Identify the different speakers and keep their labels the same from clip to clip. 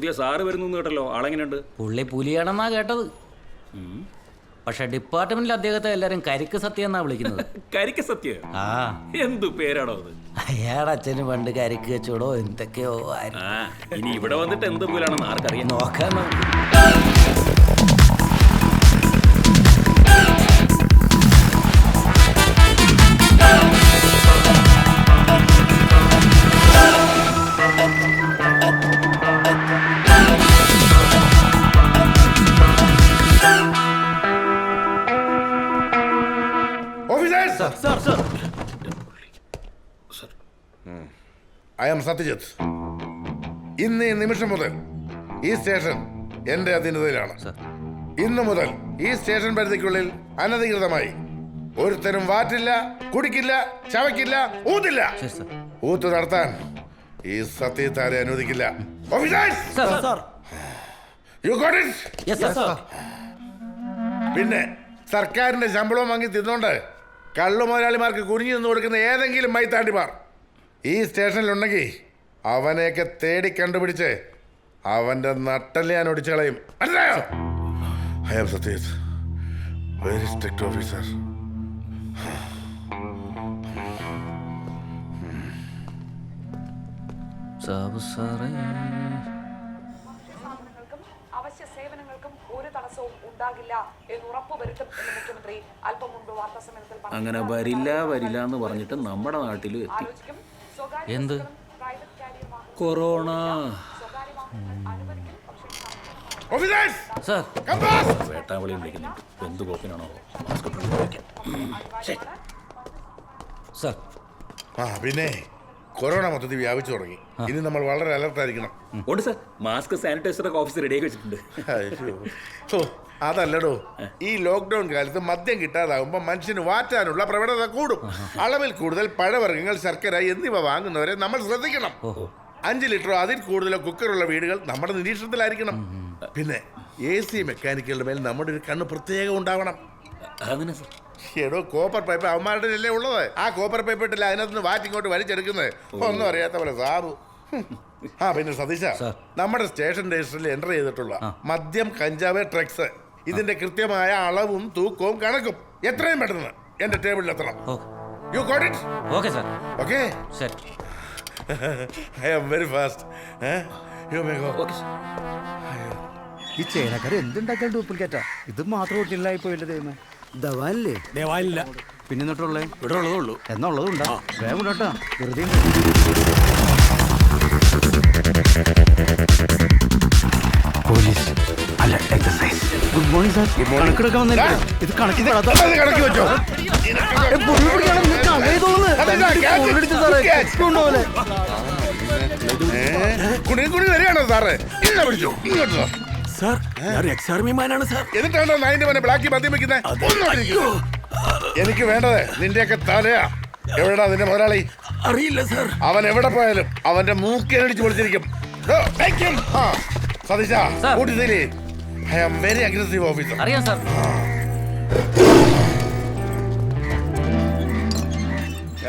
Speaker 1: പുതിയ സാറ് വരുന്നു കേട്ടല്ലോ. ആളെങ്ങനെയുണ്ട്?
Speaker 2: പുള്ളി പുലിയാണെന്നാ കേട്ടത്. പക്ഷെ ഡിപ്പാർട്ട്മെന്റിൽ അദ്ദേഹത്തെ എല്ലാരും കരിക്ക് സത്യം എന്നാ വിളിക്കുന്നത്.
Speaker 1: കരിക്ക് സത്യം?
Speaker 2: ആ.
Speaker 1: എന്തു പേരാണോ അത്?
Speaker 2: അയാടെ അച്ഛന് പണ്ട് കരിക്ക് വെച്ചോടോ എന്തൊക്കെയോ
Speaker 1: ഇനി ഇവിടെ വന്നിട്ട് എന്ത് പോലാണെന്ന് ആർക്കറിയാം?
Speaker 2: നോക്കാൻ
Speaker 3: സത്യജിത്ത്. ഇന്ന് ഈ നിമിഷം മുതൽ ഈ സ്റ്റേഷൻ എന്റെ അധീനതയിലാണ്. ഇന്ന് മുതൽ ഈ സ്റ്റേഷൻ പരിധിക്കുള്ളിൽ അനധികൃതമായി ഒരുത്തരും വാറ്റില്ല കുടിക്കില്ല ചവയ്ക്കില്ല ഊതില്ല
Speaker 2: ശരി,
Speaker 3: ഊത്ത് നടത്താൻ ഈ സത്യത്താരെ അനുവദിക്കില്ല.
Speaker 2: Sir, sir.
Speaker 3: You got it
Speaker 2: Yes, sir.
Speaker 3: പിന്നെ സർക്കാരിന്റെ ശമ്പളവും വാങ്ങി തിന്നുകൊണ്ട് കള്ളു മുതലാളിമാർക്ക് കുനിഞ്ഞു നിന്ന് കൊടുക്കുന്ന ഏതെങ്കിലും മൈത്താണ്ടിമാർ. ഈ സ്റ്റേഷനിലുണ്ടെങ്കിൽ അവനെയൊക്കെ തേടി കണ്ടുപിടിച്ച് അവന്റെ നട്ടൽ ഞാൻ ഒടിച്ചു കളയും. I am Satyajit very strict officer
Speaker 2: Sabu സാറേ.
Speaker 4: അവശ്യ സേവനങ്ങൾക്കും ഒരു തടസ്സവും ഉണ്ടാകില്ല എന്ന് ഉറപ്പുവരുത്തും എന്ന് മുഖ്യമന്ത്രി അല്പം മുൻപ് വാർത്താ സമ്മേളനത്തിൽ പറഞ്ഞു.
Speaker 1: അങ്ങനെ വരില്ല വരില്ല എന്ന് പറഞ്ഞിട്ട് നമ്മുടെ നാട്ടിൽ എത്തി.
Speaker 2: എന്ത്?
Speaker 1: കൊറോണ.
Speaker 2: സർ.
Speaker 1: വേട്ടാവളി എന്ത് കോപ്പിനാണോ മാസ്ക് ഇട്ട്
Speaker 2: സർ.
Speaker 3: ആ പിന്നെ? കൊറോണ മൊത്തത്തിൽ വ്യാപിച്ചു തുടങ്ങി. ഇനി നമ്മൾ വളരെ അലർട്ട് ആയിരിക്കണം.
Speaker 1: ഉണ്ട് സാർ. മാസ്ക് സാനിറ്റൈസർ ഒക്കെ ഓഫീസ് റെഡിയാക്കി വെച്ചിട്ടുണ്ട്.
Speaker 3: ഓ, അതല്ലടോ. ഈ ലോക്ക്ഡൌൺ കാലത്ത് മദ്യം കിട്ടാതാകുമ്പോൾ മനുഷ്യന് വാറ്റാനുള്ള പ്രവണത കൂടും. അളവിൽ കൂടുതൽ പഴവർഗങ്ങൾ ശർക്കര എന്നിവ വാങ്ങുന്നവരെ നമ്മൾ ശ്രദ്ധിക്കണം. അഞ്ച് ലിറ്ററോ അതിൽ കൂടുതലോ കുക്കറുള്ള വീടുകൾ നമ്മുടെ നിരീക്ഷണത്തിലായിരിക്കണം. പിന്നെ എ സി മെക്കാനിക്കുകളുടെ മേൽ നമ്മുടെ ഒരു കണ്ണ് പ്രത്യേകം ഉണ്ടാവണം.
Speaker 1: അങ്ങനെ സാർ.
Speaker 3: എടോ കോപ്പർ പൈപ്പ് അവന്മാരുടെ അല്ലേ ഉള്ളത്? ആ കോപ്പർ പൈപ്പ് ഇട്ടില്ല അതിനകത്ത് നിന്ന് വാറ്റിങ്ങോട്ട് വലിച്ചെടുക്കുന്നത്. ഒന്നും അറിയാത്ത പോലെ സാറു ആ പിന്നെ സതീശ നമ്മുടെ സ്റ്റേഷൻ രജിസ്റ്ററിൽ എന്റർ ചെയ്തിട്ടുള്ള മദ്യം കഞ്ചാവ് ട്രക്സ് ഇതിന്റെ കൃത്യമായ അളവും തൂക്കവും കണക്കും എത്രയും പെട്ടെന്ന് എന്റെ ടേബിളിൽ എത്തണം. You got it
Speaker 2: okay sir
Speaker 3: okay
Speaker 2: sir
Speaker 3: I am very fast you may go
Speaker 1: okay sir
Speaker 5: ഈ ചേനക്കാർ എന്തുണ്ടാക്കാൻ ഡ്യൂപ്ലിക്കേറ്റാ ഇത് മാത്രം ഒട്ടില്ലായി പോയില്ലേ ദൈവമേ. ദവാല്ലേ
Speaker 6: ദേവാലില്ല
Speaker 5: പിന്നെ എന്നിട്ടുള്ളേ
Speaker 6: ഇവിടെ ഉള്ളതേ ഉള്ളൂ.
Speaker 5: എന്നുള്ളതും ഉണ്ടാ? വേഗം കേട്ടോ വെറുതെ പോലീസ് അല്ല എക്സസൈസ്. ഗുഡ് മോർണിംഗ് സാർ കണക്കെടുക്കാൻ വന്നില്ല ഇത് പെടാത്ത
Speaker 3: കണക്കി വെച്ചോ. കുണി കുണി വരികയാണോ സാറേ? ഇങ്ങനെ പിടിച്ചു ഇങ്ങോട്ട്.
Speaker 6: സാർ ഞാൻ എക്സ് ആർമി മാനാണ് സാർ.
Speaker 3: എന്നിട്ടാണോ നായിന്റെ മോനെ ബ്ലാക്കി മദ്യം വെക്കുന്നത് എനിക്ക് വേണ്ടത് നിന്റെയൊക്കെ തലയാ. എവിടെടാ നിന്റെ മുതലാളി?
Speaker 6: അറിയില്ല സാർ.
Speaker 3: അവൻ എവിടെ പോയാലും അവന്റെ മൂക്കേനടിച്ച് പൊളിച്ചിരിക്കും ചേടാ take him. ആ, സതീശ
Speaker 2: Sir.
Speaker 3: കൂട്ടിത്തിരി I am very aggressive officer
Speaker 2: അറിയാം സാർ.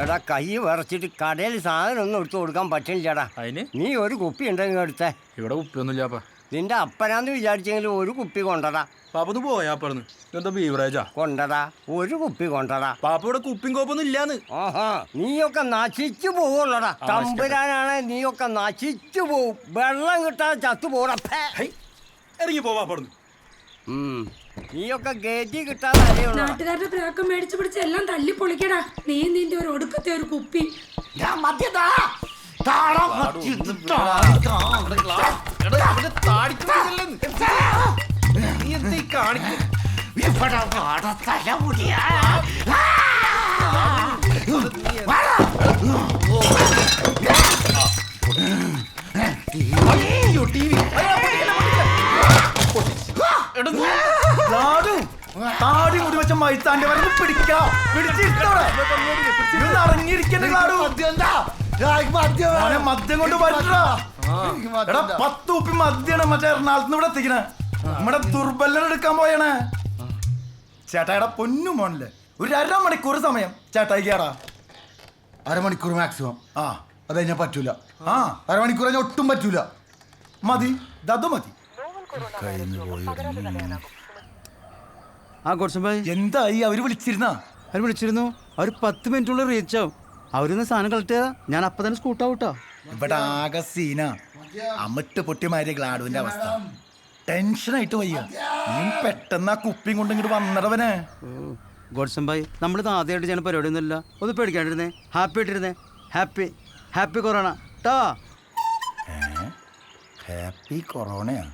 Speaker 7: എടാ കൈ വിറച്ചിട്ട് കടയിൽ സാധനം ഒന്നും എടുത്തു കൊടുക്കാൻ പറ്റില്ലടാ
Speaker 6: അതിന്?
Speaker 7: നീ ഒരു കുപ്പി ഉണ്ടെങ്കിൽ എടുത്തേ.
Speaker 6: ഇവിടെ ഉപ്പൊന്നുമില്ലാപ്പാ
Speaker 7: നിന്റെ അപ്പനാന്ന് വിചാരിച്ചെങ്കിലും ഒരു കുപ്പി കൊണ്ടടാ.
Speaker 6: പാപ്പത് പോയാ പറഞ്ഞു ഇതെന്താ ബീവറേജാ
Speaker 7: കൊണ്ടടാ. ഒരു കുപ്പി കൊണ്ടടാ.
Speaker 6: പാപ്പ ഇവിടെ കുപ്പിയും കോപ്പൊന്നും ഇല്ലാന്ന്.
Speaker 7: ആഹാ നീയൊക്കെ നശിച്ചു പോവുള്ളടാ. തമ്പുരാനാണ് നീയൊക്കെ നശിച്ചു പോവും. വെള്ളം കിട്ടാതെ ചത്തു പോടാ.
Speaker 6: ഇറങ്ങി പോവാ പറഞ്ഞു
Speaker 7: നീയൊക്കെ ഗേറ്റി കിട്ടാതെ
Speaker 8: നാട്ടുകാരുടെ പ്രാക്കം മേടിച്ചു പിടിച്ച് എല്ലാം തല്ലി പൊളിക്കടാ നീ നിന്റെ ഒരു ഒടുക്കത്തെ ഒരു കുപ്പി.
Speaker 5: താടി മുടി വെച്ച മൈത്താന്റെ വരന്ന് പിടിക്കാം പിടിച്ചിട്ടോടെ ഇറങ്ങിയിരിക്കണ്ട മദ്യം. കൊണ്ട് പറ്റാ എടാ പത്ത് ഉപ്പി മദ്യാണ് മറ്റേ എറണാകുളത്ത് ഇവിടെ എത്തിക്കണേ. നമ്മുടെ ദുർബലൻ എടുക്കാൻ പോയണേ. ചേട്ടാ എടാ പൊന്നു മോണില്ലേ ഒരു അരമണിക്കൂർ സമയം. ചേട്ടായിക്കാടാ കേറാ.
Speaker 9: അരമണിക്കൂർ മാക്സിമം
Speaker 5: ആ.
Speaker 9: അത് കഴിഞ്ഞാൽ പറ്റൂല.
Speaker 5: ആ.
Speaker 9: അരമണിക്കൂർ കഴിഞ്ഞാൽ ഒട്ടും പറ്റൂല.
Speaker 5: മതി. ദതു മതി.
Speaker 9: ആ എന്താ
Speaker 5: എന്തായി? അവർ വിളിച്ചിരുന്ന?
Speaker 9: അവർ വിളിച്ചിരുന്നു. അവർ പത്ത് മിനിറ്റുള്ളിൽ റീച്ച് ആവും. അവരൊന്ന് സാധനം കളക്ട് ഞാൻ അപ്പൊ തന്നെ സ്കൂട്ടാവൂട്ടോ
Speaker 5: ഇവിടെ ആകെ സീന. അമിട്ട് പൊട്ടിമാരിയ ഗ്ലാഡുവിന്റെ അവസ്ഥ. ടെൻഷനായിട്ട് വയ്യ. നീ പെട്ടെന്ന് ആ കുപ്പിയും കൊണ്ട് ഇങ്ങോട്ട് വന്നടവനെ.
Speaker 9: ഗോഡ്സൺ ഭായ് നമ്മളിത് ആദ്യമായിട്ട് ചെയ്യുന്ന പരിപാടിയൊന്നുമില്ല. ഒന്ന് പേടിക്കാണ്ടിരുന്നേ. ഹാപ്പി ആയിട്ടിരുന്നേ. ഹാപ്പി ഹാപ്പി കൊറോണ ടാ
Speaker 5: ഹാപ്പി കൊറോണയാ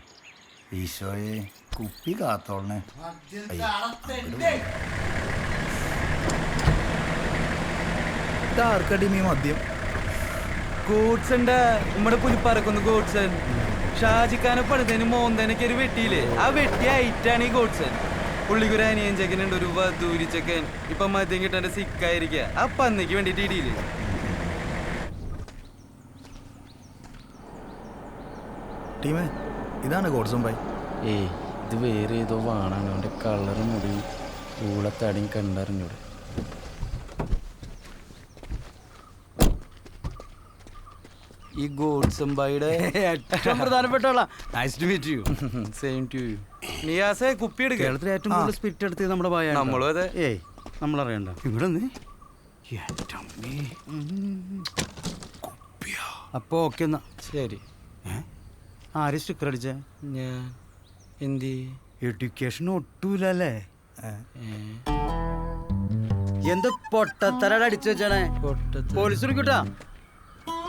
Speaker 5: ഈശോയെ കുപ്പി കാത്തോളണേ. ആർക്കടി മീ മദ്യം?
Speaker 9: ഗോഡ്സന്റെ നമ്മുടെ പുലിപ്പറക്കുന്ന ഗോഡ്സൺ ഷാജിക്കാനെ പണിതേന് മോന്തേനൊക്കെ ഒരു വെട്ടിയില്ലേ? ആ വെട്ടി ഐറ്റാണ് ഈ ഗോഡ്സൻ. പുള്ളിക്കൊരു അനിയൻ ചെക്കനുണ്ട് ഒരു വധൂരി ചെക്കൻ. ഇപ്പൊ മദ്യം കിട്ടാൻ സിക്കായിരിക്കുക ആ പന്നിക്ക് വേണ്ടിട്ട് ഇടിയില്ലേ?
Speaker 5: ടീമേ ഇതാണ് ഗോഡ്സും ബൈ
Speaker 10: ഏയ് ഇത് വേറെ ഏതോ വാണാണ്. അവന്റെ കളറും മുടി ഊളത്തടിയും കണ്ടറിഞ്ഞൂടെ.
Speaker 9: ഈ ഗോഡ്സംബായിയുടെ ഏറ്റവും പ്രധാനപ്പെട്ട nice to meet you
Speaker 10: same to you
Speaker 9: നിയാസെ കുപ്പി എടുക്കുക കേരളത്തിൽ ഏറ്റവും കൂടുതൽ സ്പിരിറ്റ് എടുത്ത് നമ്മുടെ ഭയ നമ്മളും അതെ. ഏയ് നമ്മളറിയണ്ട. ഇവിടെ നിന്ന് അപ്പോ ഓക്കെ എന്നാ.
Speaker 10: ശരി.
Speaker 9: ആര് സ്റ്റിക്കർ അടിച്ചേ?
Speaker 10: ഞാൻ. എന്തി?
Speaker 9: എഡ്യൂക്കേഷൻ ഒട്ടൂലല്ലേ? എന്ത് പൊട്ടത്തരട അടിച്ചു വെച്ചാണേ police വിളിക്കൂട്ടാ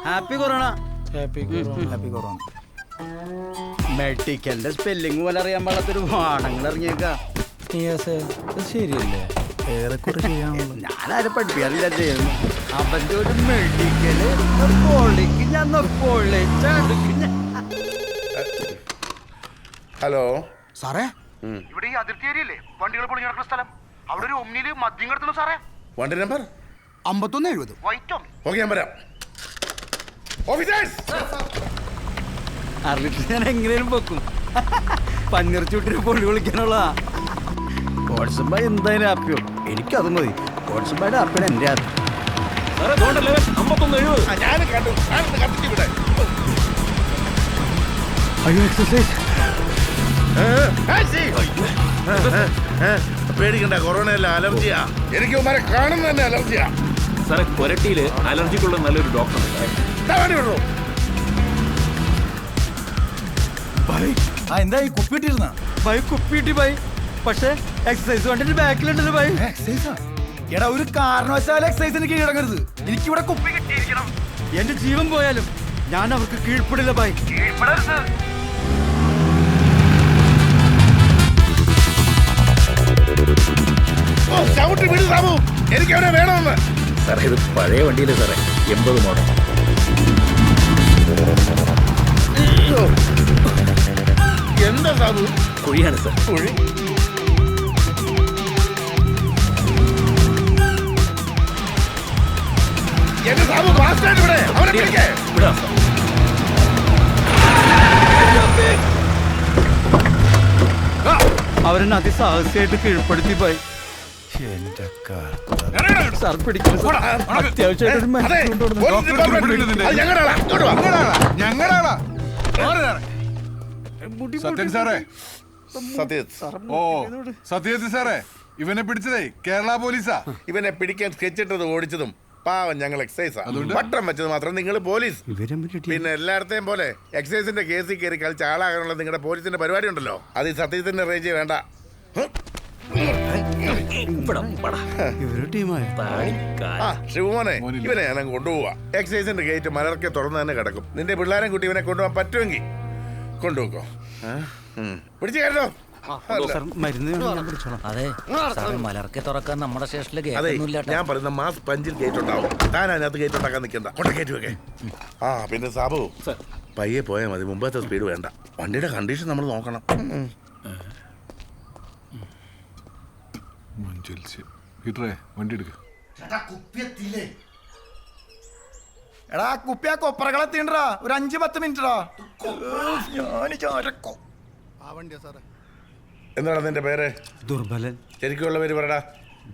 Speaker 9: happy corona
Speaker 10: happy
Speaker 5: happy corona
Speaker 9: മെഡിക്കലിന്റെ spelling പോലെ അറിയാൻ പാടാത്തൊരു വാണങ്ങൾ ഇറങ്ങിയേക്കാ.
Speaker 10: ശരിയല്ലേ?
Speaker 5: ഏറെക്കുറെ
Speaker 9: ഞാനാരും പഠിപ്പിക്കാറില്ല ചെയ്യുന്നു അവന്റെ ഒരു മെഡിക്കൽ ഞാൻ
Speaker 3: ഹലോ
Speaker 5: സാറേ? ഇവിടെ ഈ അതിർത്തി ഏരിയല്ലേ വണ്ടികൾ പൊളിഞ്ഞു കിടക്കുന്ന സ്ഥലം. അവിടെ ഒരു ഒന്നിൽ മദ്യം കിടത്തുന്നു സാറേ.
Speaker 3: വണ്ടി നമ്പർ
Speaker 5: അമ്പത്തൊന്ന് എഴുപത്. വൈറ്റ്
Speaker 3: ഓക്കെ ഞാൻ വരാം. ഓഫീസേഴ്സ്
Speaker 9: അറിഞ്ഞിട്ട് ഞാൻ എങ്ങനെയും വെക്കും പഞ്ഞർ ചുട്ടിന് പൊള്ളി വിളിക്കാനുള്ള വാട്സപ്പ എന്തായാലും ആപ്പിയോ എനിക്കത് മതി. വാട്സപ്പായിട്ട്
Speaker 3: ആപ്പിന് എന്റെ
Speaker 9: അയ്യോ എക്സസൈസ്
Speaker 3: പേടിക്കണ്ട കൊറോണ അല്ല അലർജിയാ. എനിക്ക് കാണുന്ന തന്നെ അലർജിയാ.
Speaker 1: സാറേ കൊരട്ടിയിൽ അലർജിക്കുള്ള നല്ലൊരു ഡോക്ടർ
Speaker 5: എന്താ ഈ കുപ്പി ഇട്ടിരുന്ന
Speaker 9: ബൈ കുപ്പിട്ടി ബൈ. പക്ഷേ എക്സസൈസ് കണ്ടിട്ട് ബാക്കിലുണ്ടല്ലോ ബൈ.
Speaker 5: എടാ ഒരു കാരണവശാലും എക്സൈസിന് കീഴടങ്ങരുത്. എനിക്കിവിടെ കുപ്പി കിട്ടിയിരിക്കണം.
Speaker 9: എന്റെ ജീവൻ പോയാലും ഞാൻ അവർക്ക് കീഴ്പ്പെടില്ല ബൈ.
Speaker 3: കീഴ്പ്പെടരുത്. എനിക്ക് അവരെ വേണമെന്ന്.
Speaker 1: സാറേ ഇത് പഴയ വണ്ടിയിലെ സാറേ? എൺപത് മോഡൽ.
Speaker 3: എന്താ സാബു
Speaker 1: കുഴിയാണ് സാർ.
Speaker 3: കുഴി? എന്റെ സാബു ഫാസ്റ്റായിട്ട് ഇവിടെ. അവനെ പിടിക്കേ.
Speaker 1: വിടാം സാർ.
Speaker 9: അവരെന്നെ അതിസാഹസികമായിട്ട് കീഴ്പ്പെടുത്തി ബൈ സാർ. അത്യാവശ്യമായിട്ട് ഒരു കൊണ്ടുവന്നു.
Speaker 3: ഞങ്ങളുടെ
Speaker 6: സത്യൻ സാറേ.
Speaker 3: സത്യജിത്ത്,
Speaker 6: ഓ സത്യജിത്ത് സാറേ ഇവനെ പിടിച്ചതേ കേരള പോലീസാ.
Speaker 3: ഇവനെ പിടിക്കാൻ സ്കെച്ച് സ്കെച്ചിട്ടത് ഓടിച്ചതും പാവം ഞങ്ങൾ എക്സൈസാ പട്ടം വെച്ചത് മാത്രം നിങ്ങൾ പോലീസ്. പിന്നെ എല്ലായിടത്തെയും പോലെ എക്സൈസിന്റെ കേസിൽ കയറി കളിച്ച് ആളാകാനുള്ള നിങ്ങളുടെ പോലീസിന്റെ പരിപാടി ഉണ്ടല്ലോ അത് സത്യജിത്തിന്റെ സത്യത്തിന്റെ റേഞ്ച് വേണ്ട
Speaker 9: ഇവർ ടീമായ.
Speaker 1: താടിക്കാരൻ.
Speaker 3: ആ ശിവമോനെ ഇവനെ ഞാൻ അങ്ങ് കൊണ്ടുപോവാ. എക്സൈസിന്റെ ഗേറ്റ് മലർക്കെ തുറന്ന് തന്നെ കിടക്കും. നിന്റെ പിള്ളേരെ കുട്ടി ഇവനെ കൊണ്ടുപോകാൻ പറ്റുമെങ്കിൽ കൊണ്ടുപോക്കോ. പിടിച്ചു
Speaker 9: വേണം, ഞാൻ
Speaker 2: അതെ മലർക്കെ തുറക്കാൻ നമ്മുടെ സ്റ്റേഷനിൽ
Speaker 3: അതെ ഞാൻ പറയുന്ന മാസ് പഞ്ചിൽ ഗേറ്റ് ഉണ്ടാവും. താൻ അതിനകത്ത് ഗേറ്റ് ഉണ്ടാക്കാൻ നിൽക്കണ്ട. കൊണ്ട ഗേറ്റ് വെക്കേ ആ പിന്നെ സാബു പയ്യെ പോയാൽ മതി. മുമ്പത്തെ സ്പീഡ് വേണ്ട. വണ്ടിയുടെ കണ്ടീഷൻ നമ്മൾ നോക്കണം.
Speaker 6: പീറ്ററേ വണ്ടി എടുക്ക.
Speaker 5: എടാ ആ കുപ്പി ആ കൊപ്പറകളെ തീണ്ടടാ ഒരു അഞ്ച് പത്ത് മിനിറ്റടാ. ഞാൻ ചാരക്കോ. ആ വണ്ടിയാ സാറേ.
Speaker 3: എന്താണ് നിന്റെ പേര്?
Speaker 9: ദുർബലൻ.
Speaker 3: ശരിക്കുള്ള പേര് പറടാ.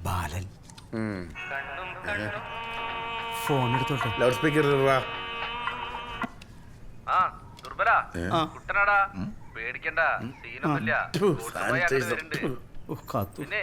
Speaker 9: ബാലൻ. ഫോൺ എടുത്തോട്ടെ.
Speaker 3: ലൗഡ് സ്പീക്കർ
Speaker 11: കുട്ടനാടാ. പേടിക്കണ്ട. സീനൊന്നുമില്ല. പിന്നെ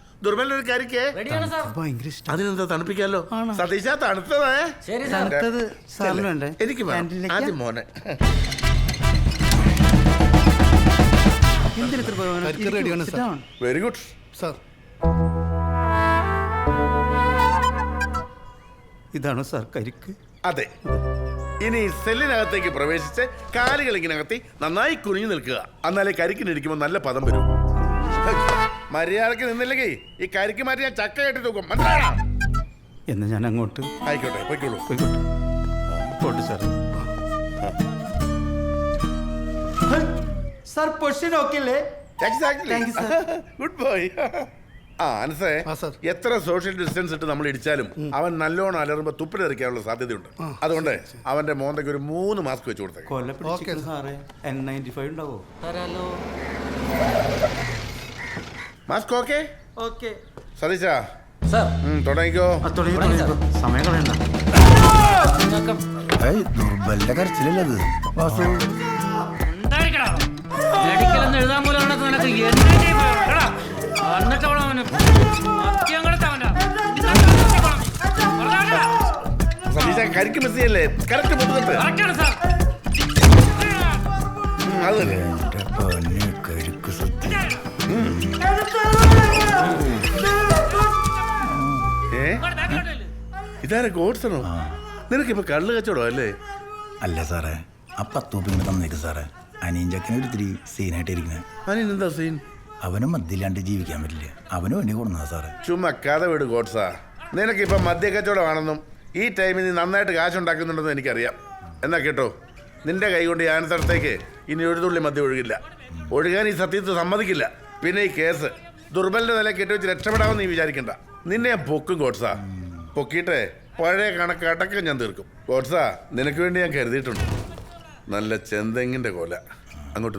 Speaker 3: ദുർബലിന് ഒരു കരിക്കേ
Speaker 2: റെഡിയാണ് സാർ
Speaker 9: ഭയങ്കര ഇഷ്ടം.
Speaker 3: അതിനെന്താ തണുപ്പിക്കാലോ? സതീശ തണുത്തതേ
Speaker 2: ശരി സാർ.
Speaker 9: തണുത്തത്
Speaker 3: എനിക്ക് വേണം. ആദ്യം മോനെ.
Speaker 9: എന്തിന് ഇത്ര ബഹളം? ഇരിക്കൂ, sit down.
Speaker 3: വെരി ഗുഡ്
Speaker 9: ഇതാണോ സാർ കരിക്ക്?
Speaker 3: അതെ. ഇനി സെല്ലിനകത്തേക്ക് പ്രവേശിച്ച് കാലുകൾ ഇങ്ങനെ അകത്തി നന്നായി കുനിഞ്ഞു നിൽക്കുക. എന്നാലേ കരിക്കിനിരിക്കുമ്പോൾ നല്ല പദം വരും. മര്യാദയ്ക്ക് നിന്നില്ലെങ്കിൽ ഈ കരിക്ക് മാറ്റി ഞാൻ ചക്ക കേട്ടി തൂക്കും. മനസ്സിലാണോ
Speaker 9: എന്ന് ഞാൻ അങ്ങോട്ട്
Speaker 3: ആയിക്കോട്ടെ പോയിക്കോളൂ.
Speaker 9: പോയിക്കോട്ടെ. പോട്ടെ സാർ സാർ പൊസിഷൻ ഓക്കെ അല്ലേ
Speaker 3: ഗുഡ് ബോയ് ആ അനസേ എത്ര സോഷ്യൽ ഡിസ്റ്റൻസ് ഇട്ട് നമ്മൾ ഇടിച്ചാലും അവൻ നല്ലോണം അലറുമ്പോ തുപ്പിലെറിക്കാനുള്ള സാധ്യതയുണ്ട്. അതുകൊണ്ട് അവന്റെ മോന്തയ്ക്ക് ഒരു മൂന്ന് മാസ്ക് വെച്ച് കൊടുത്തേ മാസ്ക് ഓക്കെ
Speaker 9: ഓക്കെ
Speaker 3: സതീശ
Speaker 2: സാർ
Speaker 3: തുടങ്ങിക്കോ.
Speaker 9: തുടങ്ങി തുടങ്ങി സമയം കളയണ്ട.
Speaker 12: ദുർബലിന്റെ കരച്ചിലല്ലത്.
Speaker 2: എഴുതാൻ പോലും എന്നിട്ട് അവന്
Speaker 3: സതീശ കരിക്ക് മിസ് ചെയ്യല്ലേ? കറക്റ്റ് അത് ഇതാരെ ഗോഡ്സണോ? നിനക്കിപ്പോ കള്ള് കച്ചവടം അല്ലേ?
Speaker 12: അല്ല സാറേ ആ പത്തൂപ്പിങ്ങനെ തന്നേക്ക് സാറേ. അനിയഞ്ചക്കനെ ഒരിത്തിരി സീനായിട്ട് ഇരിക്കുന്നത്
Speaker 3: എന്താ സീൻ?
Speaker 12: അവനും മദ്യമില്ലാണ്ട് ജീവിക്കാൻ പറ്റില്ല. അവനും എന്നെ കൊടുന്നതാ സാറേ.
Speaker 3: ചുമ്മാ കഥ വിട് ഗോഡ്സാ. നിനക്കിപ്പോ മദ്യ കച്ചവടമാണെന്നും ഈ ടൈമിൽ നീ നന്നായിട്ട് കാശുണ്ടാക്കുന്നുണ്ടെന്നും എനിക്കറിയാം. എന്നാ കേട്ടോ നിന്റെ കൈ കൊണ്ട് ഈ ആനത്തടത്തേക്ക് ഇനി ഒരു തുള്ളി മദ്യം ഒഴുകില്ല. ഒഴുകാൻ ഈ സത്യത്തിൽ സമ്മതിക്കില്ല. പിന്നെ ഈ കേസ് ദുർബലിന്റെ നില കെട്ടിവെച്ച് രക്ഷപ്പെടാമെന്ന് നീ വിചാരിക്കണ്ട. നിന്നെ ഞാൻ പൊക്കും ഗോഡ്സാ. പൊക്കിയിട്ട് പഴയ കണക്ക് അടക്കം ഞാൻ തീർക്കും. ഗോഡ്സാ നിനക്ക് വേണ്ടി ഞാൻ കരുതിയിട്ടുണ്ട്. നല്ല ചെന്തെങ്ങിന്റെ കൊല. അങ്ങോട്ട്